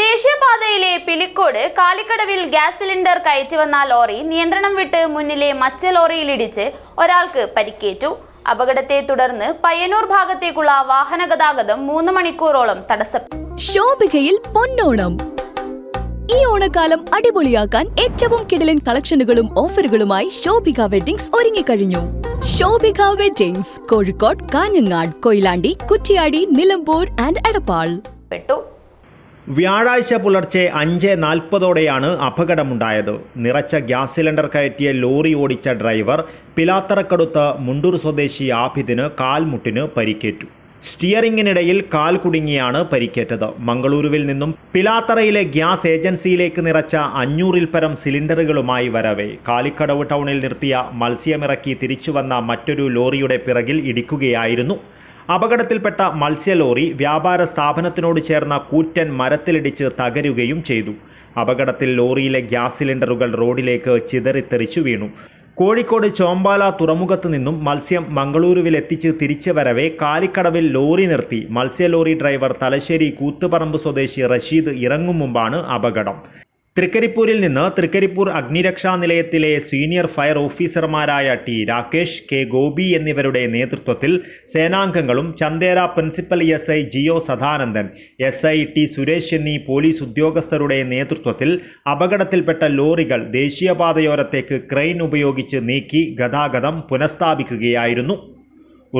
ദേശീയപാതയിലെ Pilicode കാലിക്കടവിൽ gas cylinder കയറ്റി കയറ്റിവന്ന lorry നിയന്ത്രണം വിട്ട് മുന്നിലെ മച്ച ലോറിയിലിടിച്ച് ഒരാൾക്ക് പരിക്കേറ്റു. അപകടത്തെ തുടർന്ന് പയ്യന്നൂർ ഭാഗത്തേക്കുള്ള വാഹന ഗതാഗതം മൂന്ന് മണിക്കൂറോളം തടസ്സപ്പെട്ടു ശോഭികയിൽ പൊന്നോണം. ഈ ഓണക്കാലം അടിപൊളിയാക്കാൻ ഏറ്റവും കിടലൻ കളക്ഷനുകളും ഓഫറുകളുമായി ശോഭിക വെഡിങ്സ് ഒരുങ്ങിക്കഴിഞ്ഞു. Shobhika weddings Kozhikode Kanhangad Koyilandy Kuttiady Nilambur and Edappal. വ്യാഴാഴ്ച പുലർച്ചെ അഞ്ച് നാൽപ്പതോടെയാണ് അപകടമുണ്ടായത്. നിറച്ച ഗ്യാസ് സിലിണ്ടർ കയറ്റിയ ലോറി ഓടിച്ച ഡ്രൈവർ പിലാത്തറക്കടുത്ത് മുണ്ടൂർ സ്വദേശി ആബിദിന് കാൽമുട്ടിന് പരിക്കേറ്റു. സ്റ്റിയറിംഗിനിടയിൽ കാൽ കുടുങ്ങിയാണ് പരിക്കേറ്റത്. മംഗളൂരുവിൽ നിന്നും പിലാത്തറയിലെ ഗ്യാസ് ഏജൻസിയിലേക്ക് നിറച്ച അഞ്ഞൂറിൽ പരം സിലിണ്ടറുകളുമായി വരവേ. കാലിക്കടവ് ടൗണിൽ നിർത്തിയ മത്സ്യമിറക്കി തിരിച്ചുവന്ന മറ്റൊരു ലോറിയുടെ പിറകിൽ ഇടിക്കുകയായിരുന്നു. അപകടത്തിൽപ്പെട്ട മത്സ്യലോറി വ്യാപാര സ്ഥാപനത്തിനോട് ചേർന്ന കൂറ്റൻ മരത്തിലിടിച്ച് തകരുകയും ചെയ്തു. അപകടത്തിൽ ലോറിയിലെ ഗ്യാസ് സിലിണ്ടറുകൾ റോഡിലേക്ക് ചിതറിത്തെറിച്ചു വീണു. കോഴിക്കോട് ചോമ്പാല തുറമുഖത്ത് നിന്നും മത്സ്യം മംഗളൂരുവിലെത്തിച്ച് തിരിച്ചു വരവെ കാലിക്കടവിൽ ലോറി നിർത്തി. മത്സ്യലോറി ഡ്രൈവർ തലശ്ശേരി കൂത്തുപറമ്പ് സ്വദേശി റഷീദ് ഇറങ്ങും മുമ്പാണ് അപകടം. തൃക്കരിപ്പൂരിൽ നിന്ന് തൃക്കരിപ്പൂർ അഗ്നിരക്ഷാ നിലയത്തിലെ സീനിയർ ഫയർ ഓഫീസർമാരായ ടി രാകേഷ് കെ ഗോപി എന്നിവരുടെ നേതൃത്വത്തിൽ സേനാംഗങ്ങളും Chandera principal S I Geo Sadanandan S I T Suresh എന്നീ പോലീസ് ഉദ്യോഗസ്ഥരുടെ നേതൃത്വത്തിൽ അപകടത്തിൽപ്പെട്ട ലോറികൾ ദേശീയപാതയോരത്തേക്ക് ക്രെയിൻ ഉപയോഗിച്ച് നീക്കി ഗതാഗതം പുനഃസ്ഥാപിക്കുകയായിരുന്നു.